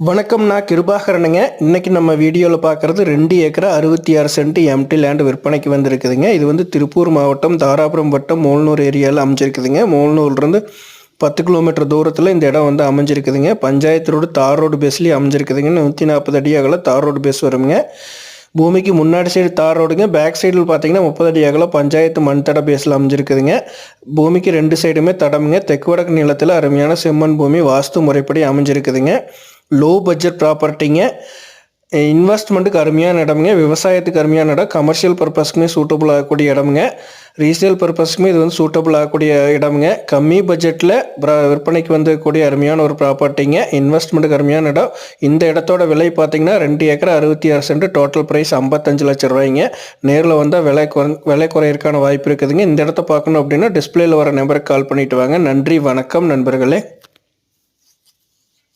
வணக்கம் நான் கிருபாகரனுங்க. இன்றைக்கி நம்ம வீடியோவில் பார்க்குறது ரெண்டு ஏக்கரா அறுபத்தி ஆறு சென்ட் எம்டி லேண்டு விற்பனைக்கு வந்திருக்குதுங்க. இது வந்து திருப்பூர் மாவட்டம் தாராபுரம் வட்டம் மோல்னூர் ஏரியாவில் அமைஞ்சிருக்குதுங்க. மோல்னூர்லேருந்து பத்து கிலோமீட்டர் தூரத்தில் இந்த இடம் வந்து அமைஞ்சிருக்குதுங்க. பஞ்சாயத்து ரோடு தார் ரோடு பேஸ்லேயே அமைஞ்சிருக்குதுங்க. நூற்றி நாற்பது அடி அகல தார் ரோடு பேஸ் வருங்க பூமிக்கு முன்னாடி சைடு தார் ரோடுங்க. பேக் சைடில் பார்த்தீங்கன்னா முப்பது அடி அகல பஞ்சாயத்து மண் தட பேஸில் அமைஞ்சிருக்குதுங்க. பூமிக்கு ரெண்டு சைடுமே தடமுங்க. தெற்கு வடக்கு நிலத்தில் அருமையான செம்மண் பூமி வாஸ்து முறைப்படி அமைஞ்சிருக்குதுங்க. லோ பட்ஜெட் ப்ராப்பர்ட்டிங்க இன்வெஸ்ட்மெண்ட்டுக்கு அருமையான இடமுங்க. விவசாயத்துக்கு அருமையான இடம். கமர்ஷியல் பர்பஸ்க்குமே சூட்டபுள் ஆகக்கூடிய இடமுங்க. ரீசேல் பர்பஸ்க்குமே இது வந்து சூட்டபுள் ஆகக்கூடிய இடமுங்க. கம்மி பட்ஜெட்டில் விற்பனைக்கு வந்தக்கூடிய அருமையான ஒரு ப்ராப்பர்ட்டிங்க இன்வெஸ்ட்மெண்ட்டுக்கு அருமையான இடம். இந்த இடத்தோட விலை பார்த்தீங்கன்னா ரெண்டு ஏக்கர் அறுபத்தி ஆறு சென்ட் டோட்டல் ப்ரைஸ் ஐம்பத்தஞ்சு லட்சம் ரூபாய்ங்க. நேரில் வந்தால் விலை குறை விலை குறையிறக்கான வாய்ப்பு இருக்குதுங்க. இந்த இடத்த பார்க்கணும் அப்படின்னா டிஸ்பிளேயில் வர நம்பருக்கு கால் பண்ணிட்டு வாங்க. நன்றி வணக்கம் நண்பர்களே.